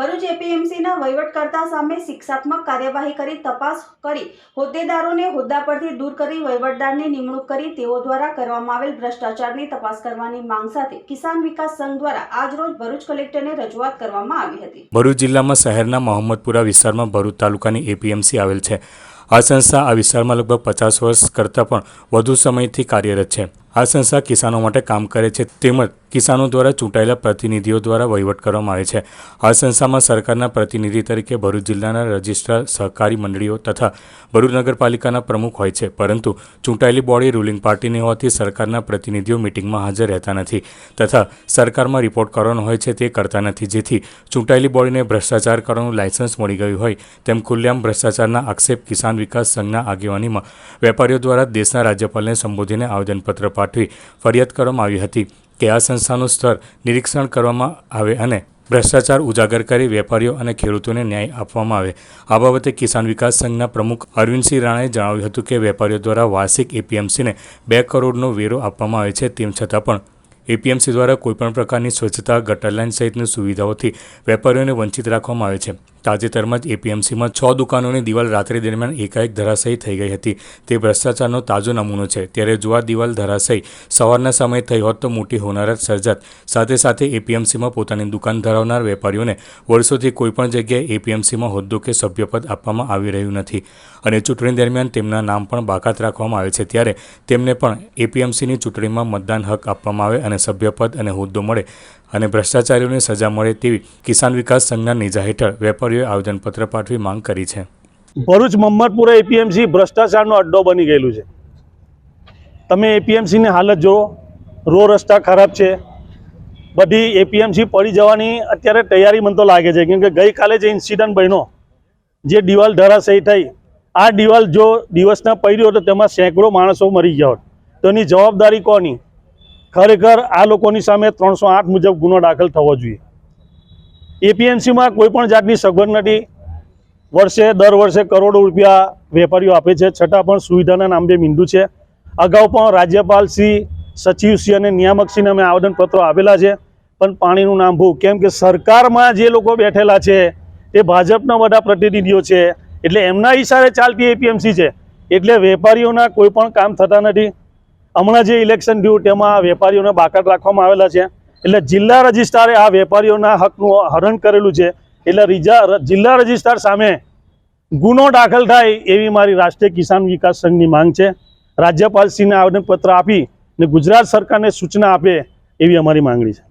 ભરૂચ એપીએમસીના વહીવટકર્તા સામે શિક્ષાત્મક કાર્યવાહી કરી તપાસ કરી હોદ્દેદારોને હોદ્દા પરથી દૂર કરી વહીવટદારની નિમણૂક કરી તેઓ દ્વારા કરવામાં આવેલ ભ્રષ્ટાચારની તપાસ કરવાની માંગ સાથે કિસાન વિકાસ સંઘ દ્વારા આજરોજ ભરૂચ કલેક્ટરને રજૂઆત કરવામાં આવી હતી. ભરૂચ જિલ્લામાં શહેરના મોહમ્મદપુરા વિસ્તારમાં ભરૂચ તાલુકાની એપીએમસી આવેલ છે. આ સંસ્થા આ વિસ્તારમાં લગભગ પચાસ વર્ષ કરતાં પણ વધુ સમયથી કાર્યરત છે. આ સંસ્થા કિસાનો માટે કામ કરે છે તેમજ કિસાનો દ્વારા ચૂંટાયેલા પ્રતિનિધિઓ દ્વારા વહીવટ કરવામાં આવે છે. આ સંસ્થામાં સરકારના પ્રતિનિધિ તરીકે ભરૂચ જિલ્લાના રજિસ્ટ્રાર સહકારી મંડળીઓ તથા ભરૂચ નગરપાલિકાના પ્રમુખ હોય છે. પરંતુ ચૂંટાયેલી બોડી રૂલિંગ પાર્ટીની હોવાથી સરકારના પ્રતિનિધિઓ મિટિંગમાં હાજર રહેતા નથી તથા સરકારમાં રિપોર્ટ કરવાનો હોય છે તે કરતા નથી. જેથી ચૂંટાયેલી બોડીને ભ્રષ્ટાચાર કરવાનું લાયસન્સ મળી ગયું હોય તેમ ખુલ્લેઆમ ભ્રષ્ટાચારના આક્ષેપ કિસાન વિકાસ સંઘના આગેવાનીમાં વેપારીઓ દ્વારા દેશના રાજ્યપાલને સંબોધીને આવેદનપત્ર પાઠવી ફરિયાદ કરવામાં આવી હતી. કે આ સંસ્થાનું સ્તર નિરીક્ષણ કરવામાં આવે અને ભ્રષ્ટાચાર ઉજાગર કરી વેપારીઓ અને ખેડૂતોને ન્યાય આપવામાં આવે. આ બાબતે કિસાન વિકાસ સંઘના પ્રમુખ અરવિંદસિંહ રાણાએ જણાવ્યું હતું કે વેપારીઓ દ્વારા વાર્ષિક એપીએમસીને બે કરોડનો વેરો આપવામાં આવે છે તેમ છતાં પણ એપીએમસી દ્વારા કોઈપણ પ્રકારની સ્વચ્છતા, ગટર લાઇન સહિતની સુવિધાઓથી વેપારીઓને વંચિત રાખવામાં આવે છે. તાજેતરમાં જ એપીએમસીમાં છ દુકાનોની દિવાલ રાત્રિ દરમિયાન એકાએક ધરાશયી થઈ ગઈ હતી. તે ભ્રષ્ટાચારનો તાજો નમૂનો છે. ત્યારે જો આ દિવાલ ધરાશયી સવારના સમયે થઈ હોત તો મોટી હોનારત સર્જાત. સાથે સાથે એપીએમસીમાં પોતાની દુકાન ધરાવનાર વેપારીઓને વર્ષોથી કોઈપણ જગ્યાએ એપીએમસીમાં હોદ્દો કે સભ્યપદ આપવામાં આવી રહ્યું નથી અને ચૂંટણી દરમિયાન તેમના નામ પણ બાકાત રાખવામાં આવે છે. ત્યારે તેમને પણ એપીએમસીની ચૂંટણીમાં મતદાન હક આપવામાં આવે અને સભ્યપદ અને હોદ્દો મળે અને ભ્રષ્ટાચારીઓને સજા મળે તેવી કિસાન વિકાસ સંઘના નેજા હેઠળ વેપારીઓએ આવેદનપત્ર પાઠવી માંગ કરી છે. ભરૂચ મમ્મદપુરા એપીએમસી ભ્રષ્ટાચારનો અડ્ડો બની ગયેલું છે. તમે એપીએમસીની હાલત જુઓ. રો રસ્તા ખરાબ છે. બધી એપીએમસી પડી જવાની અત્યારે તૈયારી મને તો લાગે છે. કેમ કે ગઈકાલે જે ઇન્સિડન્ટ બન્યો, જે દિવાલ ધરાશયી થઈ, આ દિવાલ જો દિવસના પડી તો તેમાં સેંકડો માણસો મરી ગયા હોત તો એની જવાબદારી કોની? ખરેખર આ લોકોની સામે ત્રણસો આઠ મુજબ ગુનો દાખલ થવો જોઈએ. એપીએમસીમાં કોઈ પણ જાતની સગવડ નથી. વર્ષે, દર વર્ષે કરોડો રૂપિયા વેપારીઓ આપે છે. છતાં પણ સુવિધાના નામે મીંડું છે. અગાઉ પણ રાજ્યપાલ શ્રી સચિવશ્રી અને નિયામકશ્રીને અમે આવેદનપત્રો આપેલા છે. પણ પાણીનું નામ ભૂ. કેમ કે સરકારમાં જે લોકો બેઠેલા છે, તે ભાજપના બધા પ્રતિનિધિઓ છે. એટલે એમના ઈશારે ચાલતી એપીએમસી છે. એટલે વેપારીઓના કોઈ પણ કામ થતા નથી. હમણાં જે ઇલેક્શન થયું તેમાં વેપારીઓને બાકાત રાખવામાં આવેલા છે. એટલે જિલ્લા રજિસ્ટ્રારે આ વેપારીઓના હકનું હરણ કરેલું છે. એટલે રીજા જિલ્લા રજિસ્ટ્રાર સામે ગુનો દાખલ થાય એવી મારી રાષ્ટ્રીય કિસાન વિકાસ સંઘની માંગ છે. રાજ્યપાલશ્રીને આવેદનપત્ર આપી ને ગુજરાત સરકારને સૂચના આપે એવી અમારી માંગણી છે.